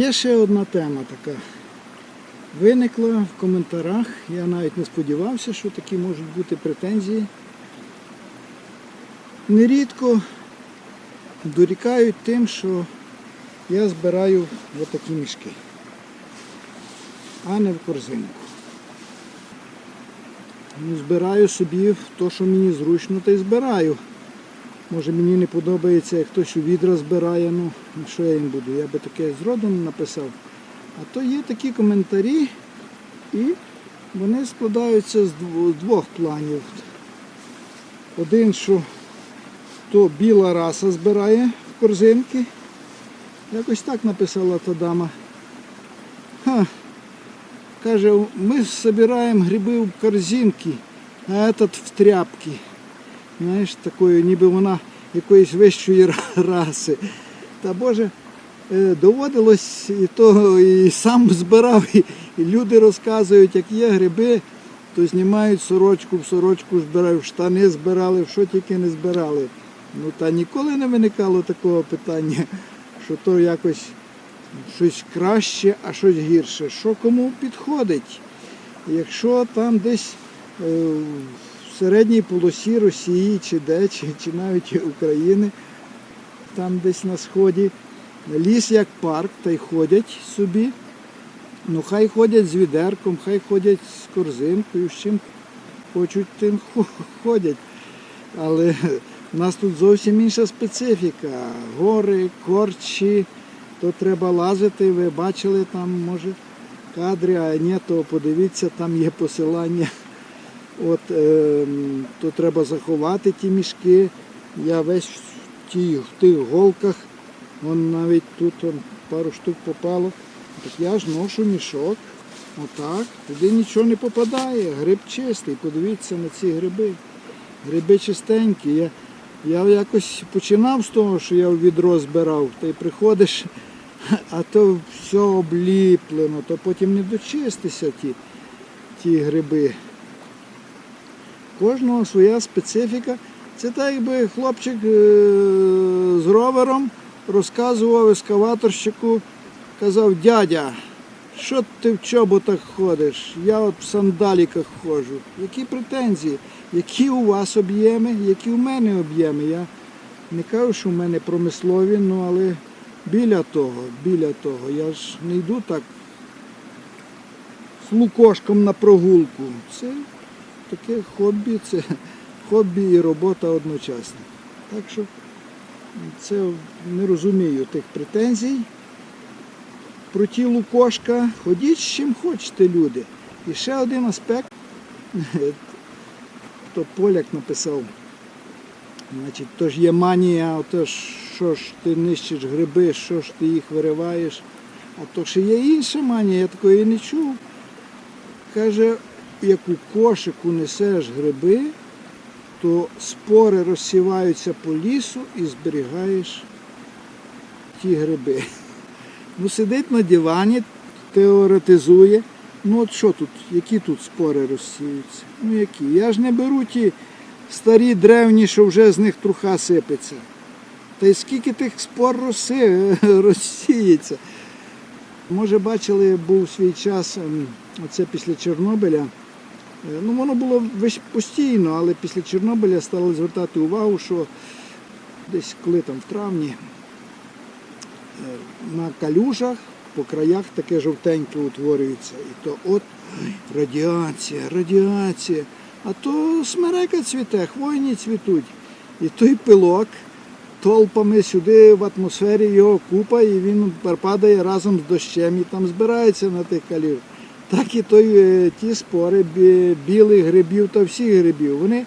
Є ще одна тема така. Виникла в коментарях. Я навіть не сподівався, що такі можуть бути претензії. Нерідко дорікають тим, що я збираю отакі мішки, а не в корзинку. Ну, збираю собі то, що мені зручно, та й збираю. Може мені не подобається, як хтось у відра збирає, ну що я їм буду? Я би таке зродом написав. А то є такі коментарі, і вони складаються з двох планів. Один, що то біла раса збирає в корзинки. Якось так написала та дама. Ха. Каже, ми збираємо гриби в корзинки, а этот в тряпки. Знаєш, такою, ніби вона якоїсь вищої раси. Та Боже, е, доводилось і то і сам збирав, і, люди розказують, як є гриби, то знімають сорочку, в сорочку збирають, в штани збирали, в що тільки не збирали. Ну та ніколи не виникало такого питання, що то якось щось краще, а щось гірше. Що кому підходить? Якщо там десь е, середній полосі Росії чи де, чи, чи навіть України, там десь на сході, ліс як парк, та й ходять собі. Ну хай ходять з відерком, хай ходять з корзинкою, з чим хочуть, тим ходять. Але в нас тут зовсім інша специфіка. Гори, корчі, то треба лазити. Ви бачили там, може, кадри, а ні, то подивіться, там є посилання. От, е, то треба заховати ті мішки. Я весь в, ті, в тих голках, вон навіть тут он, пару штук попало. Так я ж ношу мішок. Отак. Туди нічого не попадає. Гриб чистий. Подивіться на ці гриби. Гриби чистенькі. Я, я якось починав з того, що я в відро збирав, та й приходиш, а то все обліплено, то потім не дочистися ті, ті гриби. Кожного своя специфіка. Це так, якби хлопчик е, з ровером розказував ескаваторщику, казав, дядя, що ти в чоботах ходиш? Я от в сандаліках ходжу. Які претензії? Які у вас об'єми, які у мене об'єми? Я не кажу, що в мене промислові, ну але біля того, біля того. Я ж не йду так з лукошком на прогулку. Це таке хобі, це хобі і робота одночасно. Так що це не розумію тих претензій. Про ті лукошка, ходіть з чим хочете, люди. І ще один аспект, то поляк написав. Значить, то ж є манія, ото ж, що ж ти нищиш гриби, що ж ти їх вириваєш. А то ще є інша манія, я такої не чув. Каже, як у кошику несеш гриби, то спори розсіваються по лісу і зберігаєш ті гриби. Ну, сидить на дивані, теоретизує. Ну от що тут, які тут спори розсіються? Ну які? Я ж не беру ті старі древні, що вже з них труха сипеться. Та й скільки тих спор роси, розсіється. Може, бачили, був свій час, ем, оце після Чорнобиля. Е, Ну, воно було постійно, але після Чорнобиля стали звертати увагу, що десь коли там в травні е, на калюжах по краях таке жовтеньке утворюється. І то от радіація, радіація. А то смерека цвіте, хвойні цвітуть. І той пилок толпами сюди в атмосфері його купа, і він падає разом з дощем і там збирається на тих калюжах. Так і той, е, ті спори білих грибів та всіх грибів. Вони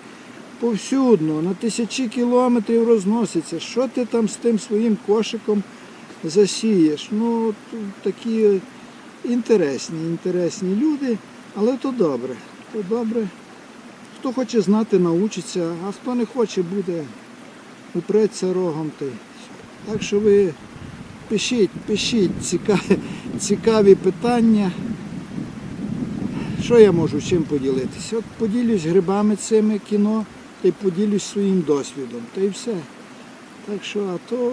повсюдно, на тисячі кілометрів розносяться. Що ти там з тим своїм кошиком засієш? Ну, такі інтересні, інтересні люди, але то добре. То добре. Хто хоче знати, научиться, а хто не хоче, буде упреться рогом. Ти. Так що ви пишіть, пишіть цікаві, цікаві питання. Що я можу чим поділитися? От поділюсь грибами цими кіно та й поділюсь своїм досвідом. Та й все. Так що, а то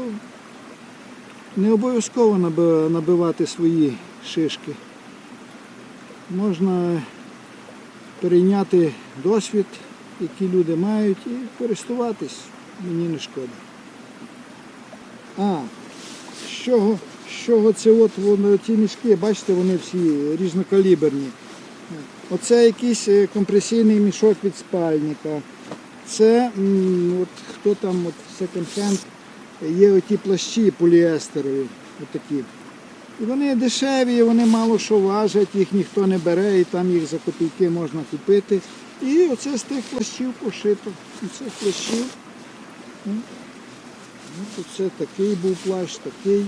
Не обов'язково набивати свої шишки. Можна перейняти досвід, який люди мають, і користуватись. Мені не шкода. А, з чого, з чого це от воно, ці мішки, бачите, вони всі різнокаліберні. Оце якийсь е, компресійний мішок від спальника. Це от, хто там от секонд-хенд, є оті плащі поліестерові, отакі. І вони дешеві, вони мало що важать, їх ніхто не бере, і там їх за копійки можна купити. І оце з тих плащів пошито. Цих плащів. Оце такий був плащ, такий.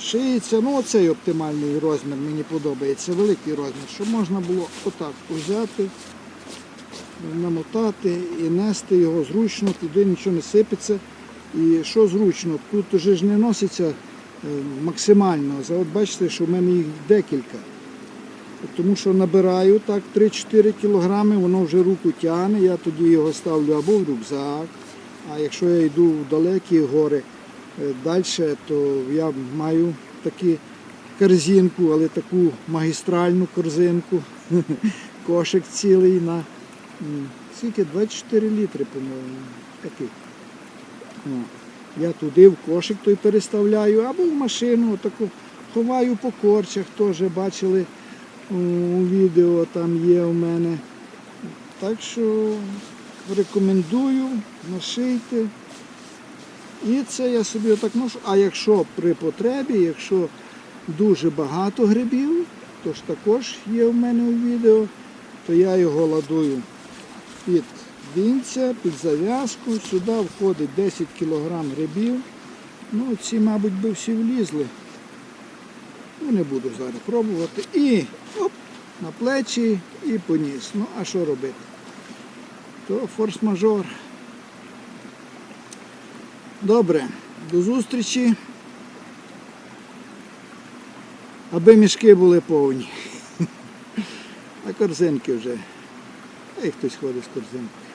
Шиється, ну оцей оптимальний розмір мені подобається, великий розмір, щоб можна було отак взяти, намотати і нести його зручно, туди нічого не сипеться. І що зручно, тут вже ж не носиться е, максимально. От бачите, що в мене їх декілька. Тому що набираю так 3-4 кілограми, воно вже руку тягне, я тоді його ставлю або в рюкзак, а якщо я йду в далекі гори далі, то я маю таку корзинку, але таку магістральну корзинку, кошик цілий на скільки 24 літри, по-моєму. Такий. Я туди в кошик той переставляю, або в машину, отаку, ховаю по корчах, теж бачили у відео, там є у мене. Так що рекомендую, нашийте. І це я собі отак ношу. А якщо при потребі, якщо дуже багато грибів, то ж також є в мене у відео, то я його ладую під вінця, під зав'язку. Сюди входить 10 кг грибів. Ну, ці, мабуть, би всі влізли. Ну, не буду зараз пробувати. І оп, на плечі і поніс. Ну, а що робити? То форс-мажор. Добре, до зустрічі. Аби мішки були повні. А корзинки вже. А й хтось ходить з корзинкою.